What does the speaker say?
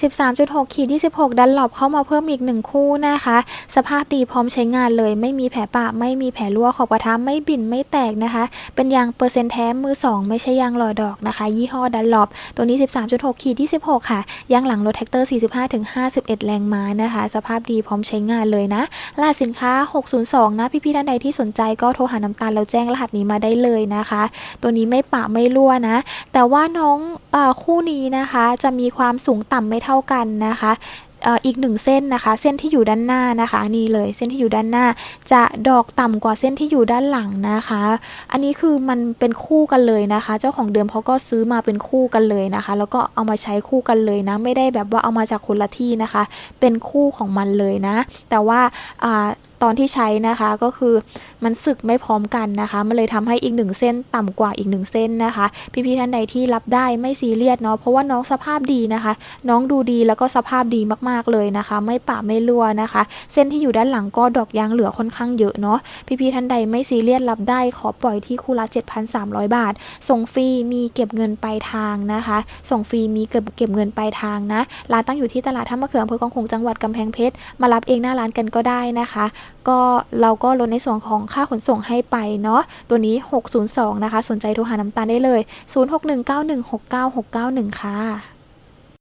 13.6ขีด26 ดันหลบเข้ามาเพิ่มอีก 1 คู่นะคะ สภาพดีพร้อมใช้งานเลย ไม่มีแผลปะไม่มีแผลรั่วขอบกระทะไม่บิ่นไม่แตกนะคะ เป็นยางเปอร์เซ็นต์แท้มือ 2 ไม่ใช่ยางหล่อดอกนะคะ ยี่ห้อดันหลบตัวนี้ 13.6ขีด26 ค่ะ ยางหลังรถแท็กเตอร์ 45-51 แรงม้านะคะ สภาพดีพร้อมใช้งานเลยนะรหัสสินค้า 602 นะพี่ๆท่านใดที่สนใจก็โทรหาน้ำตาลแล้วแจ้งรหัสนี้มาได้เลยนะคะ ตัวนี้ไม่ปะไม่รั่วนะ แต่ว่าน้องอคู่นี้นะคะ จะมีความสูงต่ำไม่เท่ากันนะคะอีกหนึ่งเส้นนะคะ เส้นที่อยู่ด้านหน้านะคะนี่เลยเส้นที่อยู่ด้านหน้า จะดอกต่ำกว่าเส้นที่อยู่ด้านหลังนะคะ อันนี้คือมันเป็นคู่กันเลยนะคะ เจ้าของเดิมเขาก็ซื้อมาเป็นคู่กันเลยนะคะ แล้วก็เอามาใช้คู่กันเลยนะ ไม่ได้แบบว่าเอามาจากคนละที่นะคะ เป็นคู่ของมันเลยนะ แต่ว่า ตอนที่ใช้นะคะก็คือมันสึกไม่พร้อมกันนะคะ มันเลยทำให้อีกหนึ่งเส้นต่ำกว่าอีกหนึ่งเส้นนะคะ พี่ๆท่านใดที่รับได้ไม่ซีเรียสเนาะเพราะว่าน้องสภาพดีนะคะ น้องดูดีแล้วก็สภาพดีมากๆเลยนะคะ ไม่ปะไม่รั่วนะคะ เส้นที่อยู่ด้านหลังก็ดอกยางเหลือค่อนข้างเยอะเนาะพี่ๆท่านใดไม่ซีเรียสรับได้ขอปล่อยที่คู่ละ 7,300 บาท ส่งฟรีมีเก็บเงินปลายทางนะคะ ส่งฟรีมีเก็บเก็บเงินปลายทางนะร้านตั้งอยู่ที่ตลาดท่ามะเขืออำเภอคลองขงจังหวัดกำแพงเพชรมารับเองหน้าร้านกันก็ได้นะคะก็เราก็ลดในส่วนของค่าขนส่งให้ไปเนาะตัวนี้ 602 นะคะ สนใจโทรหาน้ำตาลได้เลย 0619169691 ค่ะ